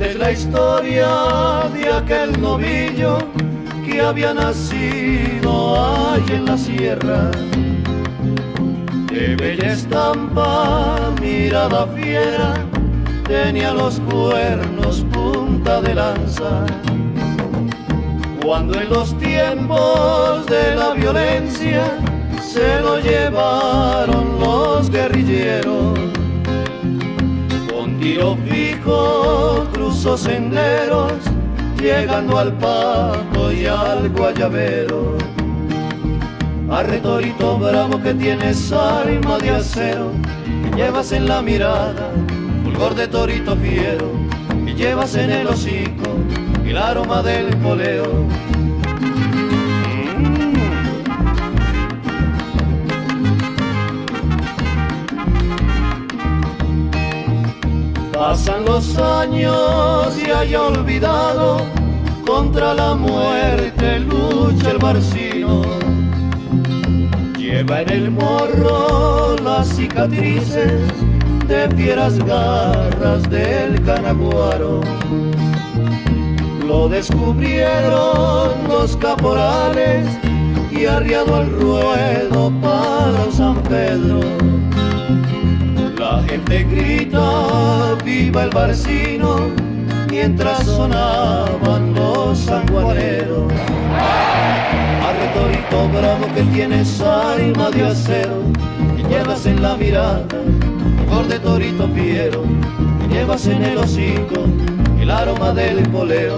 la historia de aquel novillo que había nacido ahí en la sierra. De bella estampa, mirada fiera, tenía los cuernos punta de lanza. Cuando en los tiempos de la violencia se lo llevaron los guerrilleros, tiro fijo cruzó senderos, llegando al Paco y al Guayabero. Arretorito bravo que tienes alma de acero, que llevas en la mirada fulgor de torito fiero, y llevas en el hocico el aroma del poleo. Pasan los años y hay olvidado, contra la muerte lucha el barcino. Lleva en el morro las cicatrices de fieras garras del canaguaro. Lo descubrieron los caporales y arriado al ruedo para San Pedro. Gente grita, viva el barcino, mientras sonaban los sanguaneros. Arretorito bravo que tienes alma de acero, que llevas en la mirada, por de torito fiero, que llevas en el hocico el aroma del poleo.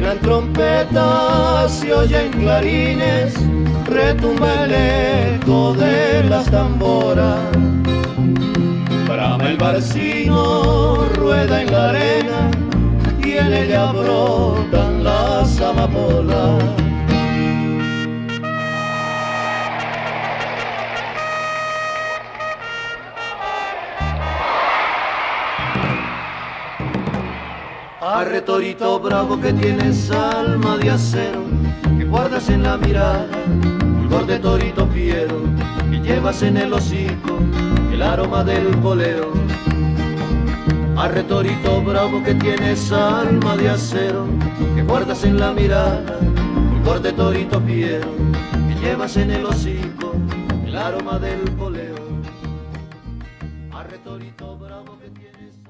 Suenan trompetas, se oyen clarines, retumba el eco de las tamboras. Brama el barcino, rueda en la arena y en ella brotan las amapolas. Arretorito bravo que tienes alma de acero, que guardas en la mirada, fulgor de torito fiero, que llevas en el hocico el aroma del poleo. Arretorito bravo que tienes alma de acero, que guardas en la mirada, fulgor de torito fiero, que llevas en el hocico el aroma del poleo. Arretorito bravo que tienes